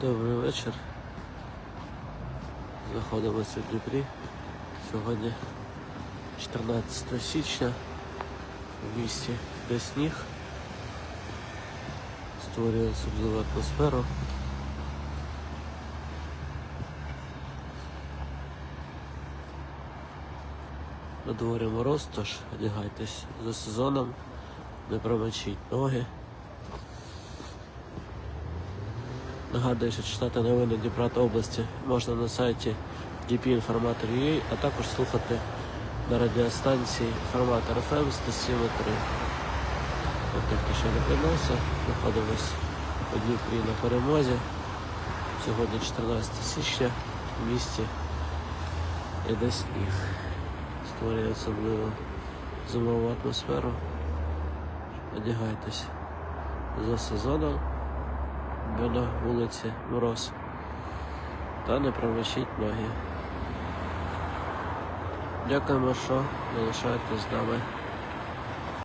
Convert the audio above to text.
Добрий вечір. Знаходимося в Дніпрі. Сьогодні 14 січня. В місті де сніг. Створює особливу атмосферу. На дворі мороз, тож одягайтесь за сезоном, не промочіть ноги. Нагадую, що читати новини Дніпра та області можна на сайті dpinformator.ua, а також слухати на радіостанції Інформатор FM 107.3. От тільки що приносить, знаходимось у Дніпрі на перемозі. Сьогодні 14 січня в місті іде сніг. Створює особливу зимову атмосферу. Одягайтесь за сезоном бо на вулиці мороз. Та не промочіть ноги. Дякуємо, що залишаєтесь з нами.